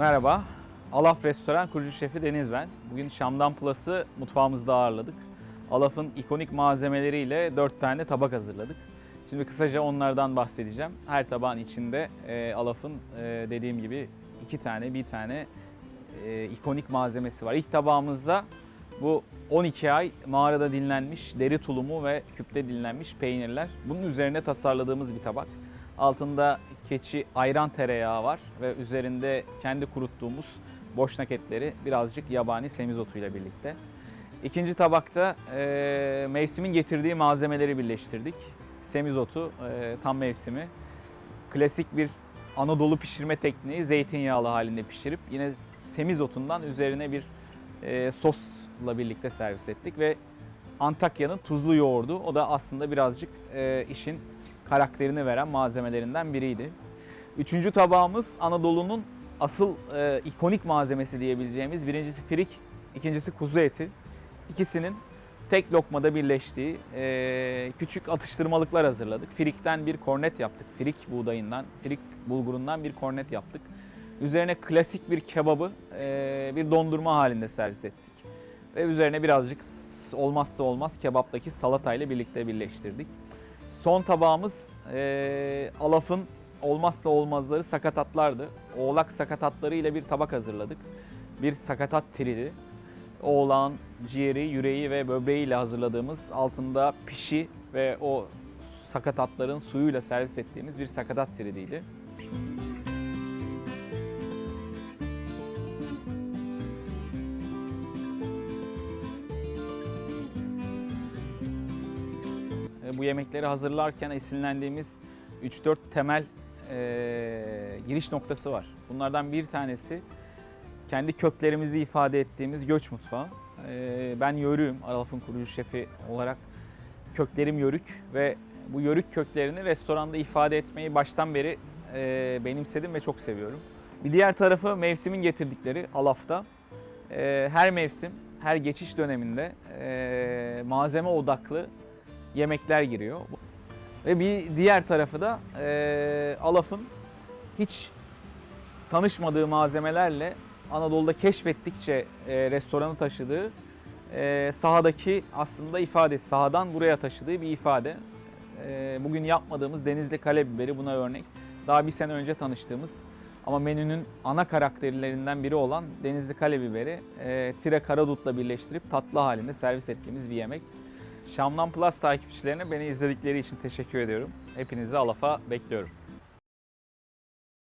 Merhaba. Alaf Restoran kurucu şefi Deniz ben. Bugün Şam'dan Plus'ı mutfağımızda ağırladık. Alaf'ın ikonik malzemeleriyle 4 tane tabak hazırladık. Şimdi kısaca onlardan bahsedeceğim. Her tabağın içinde e, Alaf'ın e, dediğim gibi iki tane, bir tane e, ikonik malzemesi var. İlk tabağımızda bu 12 ay mağarada dinlenmiş deri tulumu ve küpte dinlenmiş peynirler. Bunun üzerine tasarladığımız bir tabak. Altında keçi ayran tereyağı var ve üzerinde kendi kuruttuğumuz boşnak etleri birazcık yabani semizotuyla birlikte. İkinci tabakta e, mevsimin getirdiği malzemeleri birleştirdik. Semizotu e, tam mevsimi. Klasik bir Anadolu pişirme tekniği zeytinyağlı halinde pişirip yine semizotundan üzerine bir e, sosla birlikte servis ettik ve Antakya'nın tuzlu yoğurdu. O da aslında birazcık e, işin karakterini veren malzemelerinden biriydi. Üçüncü tabağımız Anadolu'nun asıl e, ikonik malzemesi diyebileceğimiz birincisi firik, ikincisi kuzu eti. İkisinin tek lokmada birleştiği e, küçük atıştırmalıklar hazırladık. Firikten bir kornet yaptık. Firik buğdayından, firik bulgurundan bir kornet yaptık. Üzerine klasik bir kebabı e, bir dondurma halinde servis ettik. Ve üzerine birazcık olmazsa olmaz kebaptaki salatayla birlikte birleştirdik. Son tabağımız e, Alaf'ın olmazsa olmazları sakatatlardı. Oğlak sakatatları ile bir tabak hazırladık. Bir sakatat tridi. Oğlağın ciğeri, yüreği ve böbreğiyle hazırladığımız altında pişi ve o sakatatların suyuyla servis ettiğimiz bir sakatat tridiydi. Bu yemekleri hazırlarken esinlendiğimiz 3-4 temel e, giriş noktası var. Bunlardan bir tanesi kendi köklerimizi ifade ettiğimiz göç mutfağı. E, ben yörüğüm, Aralaf'ın kurucu şefi olarak köklerim yörük ve bu yörük köklerini restoranda ifade etmeyi baştan beri e, benimsedim ve çok seviyorum. Bir diğer tarafı mevsimin getirdikleri Alaf'ta. E, her mevsim, her geçiş döneminde e, malzeme odaklı yemekler giriyor. Ve bir diğer tarafı da e, Alaf'ın hiç tanışmadığı malzemelerle Anadolu'da keşfettikçe e, restoranı taşıdığı e, sahadaki aslında ifade, sahadan buraya taşıdığı bir ifade. E, bugün yapmadığımız Denizli Kale biberi buna örnek. Daha bir sene önce tanıştığımız ama menünün ana karakterlerinden biri olan Denizli Kale biberi e, tire karadutla birleştirip tatlı halinde servis ettiğimiz bir yemek. Şam'dan Plus takipçilerine beni izledikleri için teşekkür ediyorum. Hepinizi Alaf'a bekliyorum.